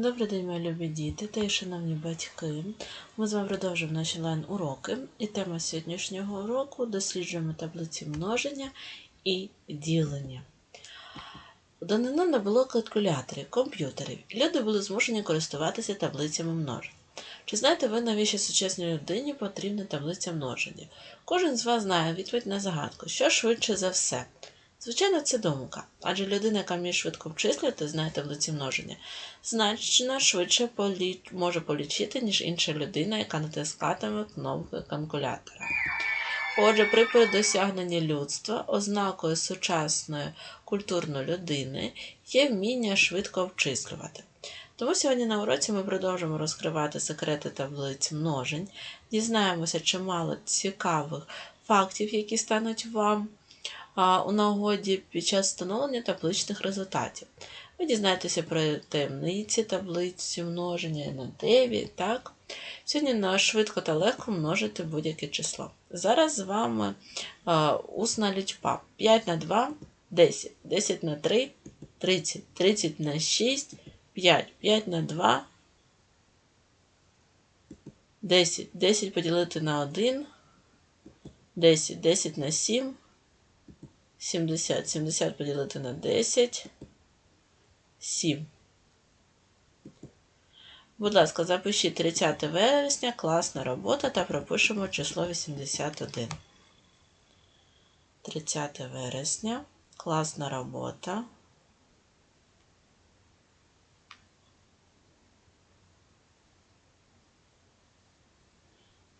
Добрий день, мої любі діти та й шановні батьки. Ми з вами продовжуємо наші лайн-уроки. І тема сьогоднішнього уроку досліджуємо таблиці множення і ділення. Давнину не було калькуляторів, комп'ютерів, люди були змушені користуватися таблицями множень. Чи знаєте ви, навіщо сучасній людині потрібна таблиця множення? Кожен з вас знає відповідь на загадку, що швидше за все. Звичайно, це думка, адже людина, яка вміє швидко обчислювати, знає таблиці множення, значно швидше полі... може полічити, ніж інша людина, яка натискатиме кнопку калькулятора. Отже, при досягненні людства ознакою сучасної культурної людини є вміння швидко обчислювати. Тому сьогодні на уроці ми продовжимо розкривати секрети таблиць множень, дізнаємося чимало цікавих фактів, які стануть вам у нагоді під час встановлення табличних результатів. Ви дізнаєтеся про таємниці таблиці множення на 9, так? Сьогодні на швидко та легко множити будь-яке число. Зараз з вами усна лічба. 5 на 2 10, 10 на 3 30, 30 на 6, 5, 5 на 2, 10, 10 поділити на 1, 10, 10 на 7, 70. 70 поділити на 10. 7. Будь ласка, запишіть 30 вересня, класна робота та пропишемо число 81. 30 вересня, класна робота.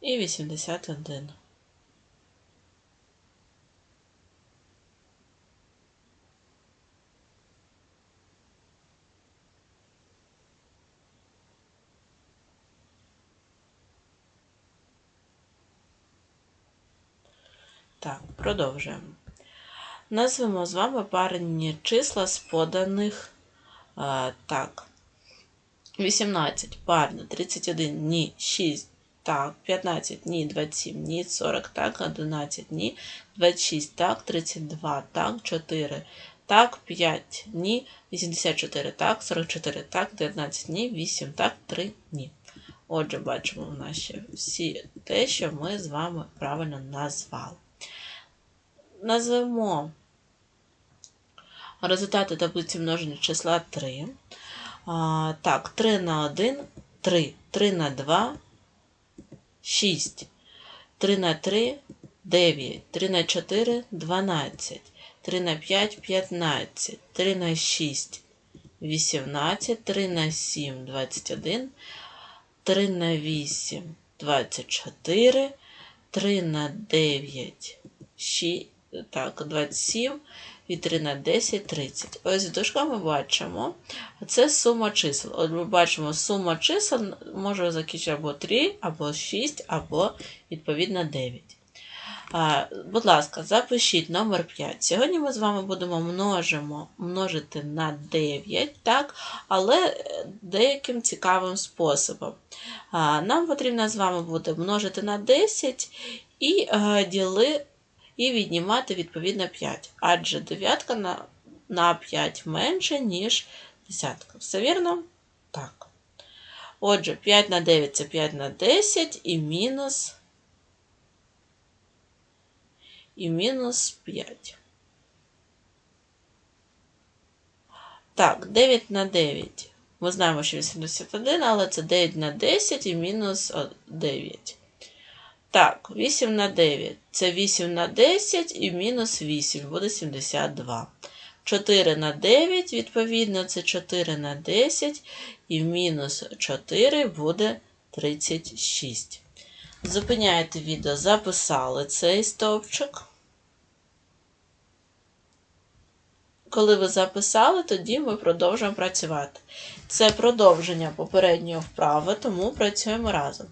І 81. Так, продовжуємо. Назвемо з вами парні числа з поданих. А, так. 18 парне, 31 ні, 6, так, 15 ні, 27 ні, 40 так, 11 ні, 26 так, 32 так, 4 так, 5 ні, 84 так, 44 так, 19 ні, 8 так, 3 ні. Отже, бачимо в нас ще всі те, що ми з вами правильно назвали назвемо результати таблиці множення числа 3. А, Так, 3 на 1 3, 3 на 2 6, 3 на 3 9, 3 на 4 12, 3 на 5 15, 3 на 6 18, 3 на 7 21, 3 на 8 24, 3 на 9 6 так, 27 і 3 на 10 30. Ось в дужках ми бачимо, це сума чисел. От ми бачимо, сума чисел може закінчити або 3, або 6, або, відповідно, 9. А, Будь ласка, запишіть номер 5. Сьогодні ми з вами будемо множимо, множити на 9, так, але деяким цікавим способом. А, Нам потрібно з вами буде множити на 10 і а, діли і віднімати відповідно 5. Адже дев'ятка на, на 5 менше, ніж десятка. Все вірно? Так. Отже, 5 на 9 це 5 на 10 і мінус і мінус 5. Так, 9 на 9. Ми знаємо, що 81, але це 9 на 10 і мінус 9. Так, 8 на 9. Це 8 на 10 і мінус 8 буде 72. 4 на 9, відповідно, це 4 на 10 і мінус 4 буде 36. Зупиняєте відео, записали цей стовпчик. Коли ви записали, тоді ми продовжуємо працювати. Це продовження попереднього вправи, тому працюємо разом.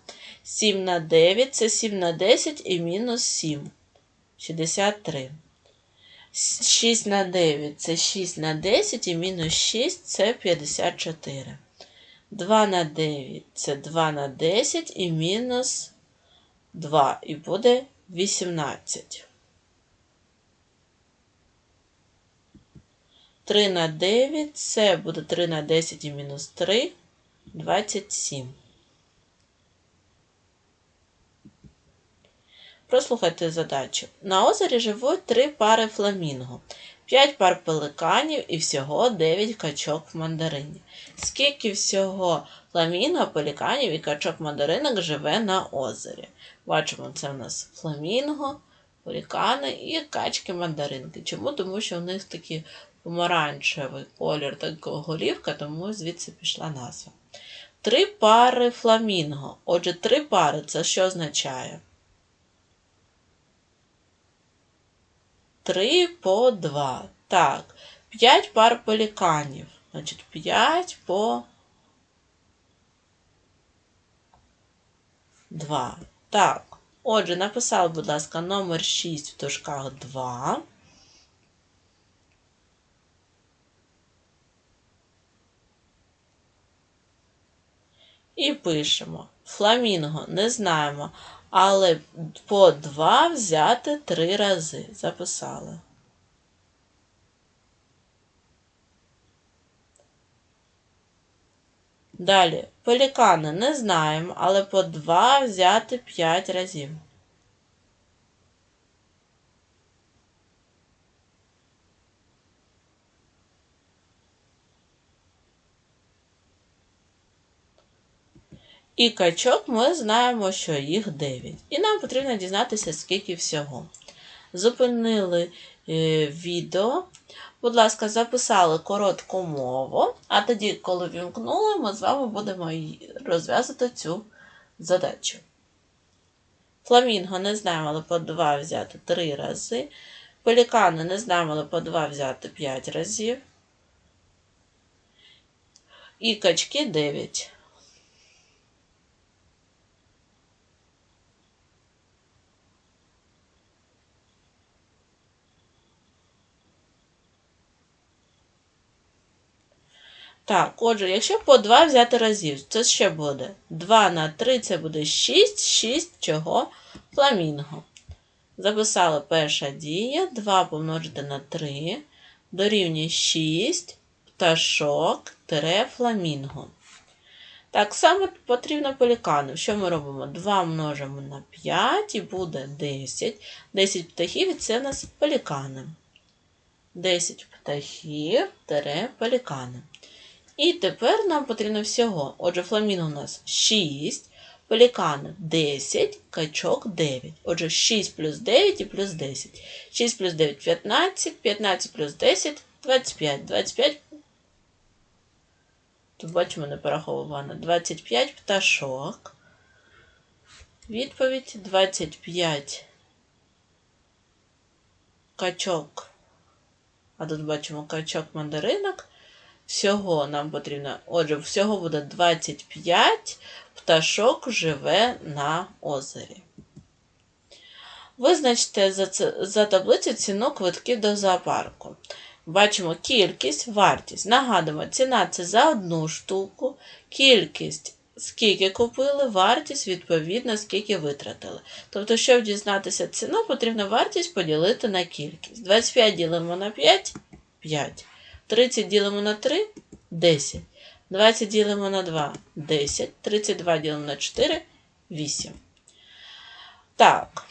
7 на 9 це 7 на 10 і мінус 7. 63. 6 на 9 це 6 на 10 і мінус 6 це 54. 2 на 9 це 2 на 10 і мінус 2. І буде 18. 3 на 9 це буде 3 на 10 і мінус 3. 27. Прослухайте задачу. На озері живуть три пари фламінго, 5 пар пеликанів і всього 9 качок в мандарині. Скільки всього фламінго, пеліканів і качок мандаринок живе на озері? Бачимо, це у нас фламінго, пелікани і качки мандаринки. Чому? Тому що у них такий помаранчевий колір та голівка, тому звідси пішла назва. Три пари фламінго. Отже, три пари це що означає? Три по два. Так. П'ять пар пеліканів. Значить, п'ять по два. Так. Отже, написав, будь ласка, номер 6 в дужках 2. І пишемо. Фламінго не знаємо, але по 2 взяти 3 рази. Записали. Далі, пелікани не знаємо, але по 2 взяти 5 разів. І качок ми знаємо, що їх 9. І нам потрібно дізнатися, скільки всього. Зупинили е, відео. Будь ласка, записали коротку мову, а тоді, коли вімкнули, ми з вами будемо розв'язати цю задачу. Фламінго не знаємо, але по 2 взяти 3 рази. Пелікани не знаємо, але по 2 взяти 5 разів. І качки 9. Так, отже, якщо по 2 взяти разів, це ще буде 2 на 3 це буде 6, 6 чого? Фламінго. Записали перша дія, 2 помножити на 3, дорівнює 6 пташок тире фламінго. Так само потрібно пелікану. Що ми робимо? 2 множимо на 5 і буде 10. 10 птахів це у нас пелікани. 10 птахів тире пелікани. І тепер нам потрібно всього. Отже, фламінго у нас 6, пелікани 10, качок 9. Отже, 6 плюс 9 і плюс 10. 6 плюс 9 15, 15 плюс 10 25. 25. Тут бачимо, не пораховувано. 25 пташок. Відповідь 25 качок. А тут бачимо качок мандаринок. Всього нам потрібно, отже, всього буде 25 пташок живе на озері. Визначте за, за таблицю ціну квитків до зоопарку. Бачимо кількість, вартість. Нагадуємо, ціна це за одну штуку, кількість, скільки купили, вартість, відповідно, скільки витратили. Тобто, щоб дізнатися ціну, потрібно вартість поділити на кількість. 25 ділимо на 5 5. 30 ділимо на 3 10. 20 ділимо на 2 10. 32 ділимо на 4 8. Так.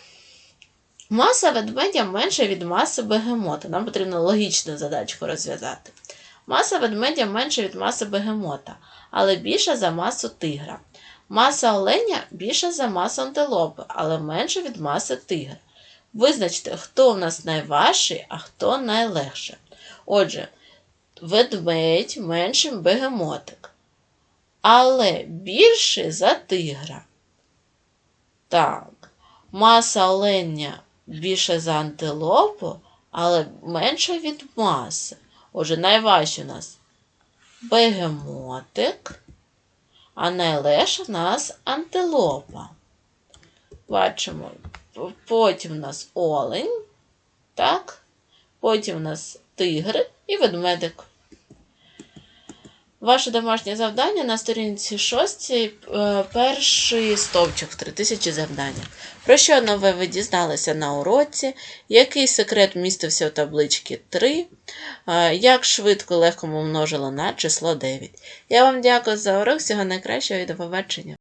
Маса ведмедя менша від маси бегемота. Нам потрібно логічну задачку розв'язати. Маса ведмедя менша від маси бегемота, але більша за масу тигра. Маса оленя більша за масу антилопи, але менша від маси тигра. Визначте, хто в нас найважчий, а хто найлегше. Отже, ведмедь меншим бегемотик. Але більший за тигра. Так, маса оленя більше за антилопу, але менша від маси. Отже, найважче у нас бегемотик, а найлегше у нас антилопа. Бачимо, потім у нас олень, так? Потім у нас тигр і ведмедик. Ваше домашнє завдання на сторінці 6, е, перший стовпчик 3000 завдання. Про що нове ви дізналися на уроці? Який секрет містився у табличці 3? Е, Як швидко легко ми множили на число 9? Я вам дякую за урок. Всього найкращого і до побачення.